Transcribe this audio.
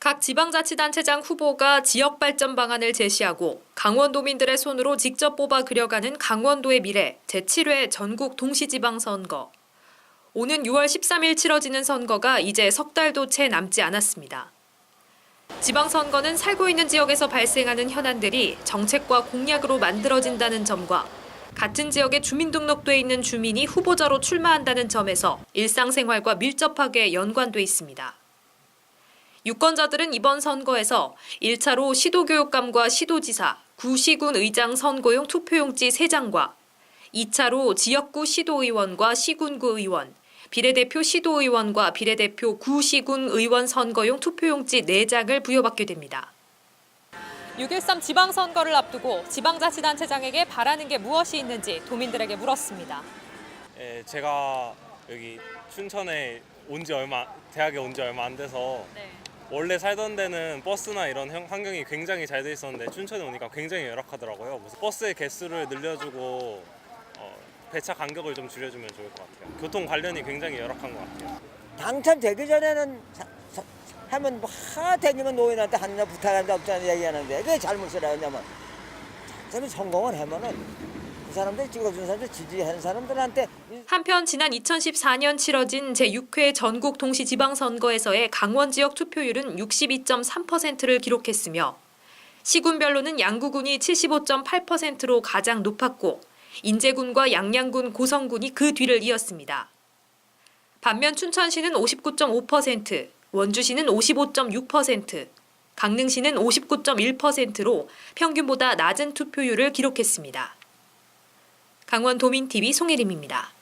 각 지방자치단체장 후보가 지역 발전 방안을 제시하고 강원도민들의 손으로 직접 뽑아 그려가는 강원도의 미래 제7회 전국 동시지방선거. 오는 6월 13일 치러지는 선거가 이제 석 달도 채 남지 않았습니다. 지방선거는 살고 있는 지역에서 발생하는 현안들이 정책과 공약으로 만들어진다는 점과 같은 지역에 주민등록돼 있는 주민이 후보자로 출마한다는 점에서 일상생활과 밀접하게 연관돼 있습니다. 유권자들은 이번 선거에서 1차로 시도교육감과 시도지사, 구시군 의장 선거용 투표용지 3장과 2차로 지역구 시도의원과 시군구 의원, 비례대표 시도의원과 비례대표 구시군 의원 선거용 투표용지 4장을 부여받게 됩니다. 6.13 지방선거를 앞두고 지방자치단체장에게 바라는 게 무엇이 있는지 도민들에게 물었습니다. 예, 제가 여기 춘천에 온 지 얼마 대학에 온 지 얼마 안 돼서 원래 살던 데는 버스나 이런 형- 환경이 굉장히 잘 돼 있었는데 춘천에 오니까 굉장히 열악하더라고요. 그래서 버스의 개수를 늘려주고 어, 배차 간격을 좀 줄여주면 좋을 것 같아요. 교통 관련이 굉장히 열악한 것 같아요. 당첨되기 전에는 사- 사- 하면 뭐하 다니면 노인한테 하느냐 부탁한다 없잖아 얘기하는데 그게 잘못이라 했냐면 당첨이 성공을 하면은 그 사람들 찍어준 사람들 지지하는 사람들한테 한편 지난 2014년 치러진 제6회 전국 동시 지방선거에서의 강원 지역 투표율은 62.3%를 기록했으며 시군별로는 양구군이 75.8%로 가장 높았고 인제군과 양양군, 고성군이 그 뒤를 이었습니다. 반면 춘천시는 59.5%, 원주시는 55.6%, 강릉시는 59.1%로 평균보다 낮은 투표율을 기록했습니다. 강원 도민TV 송혜림입니다.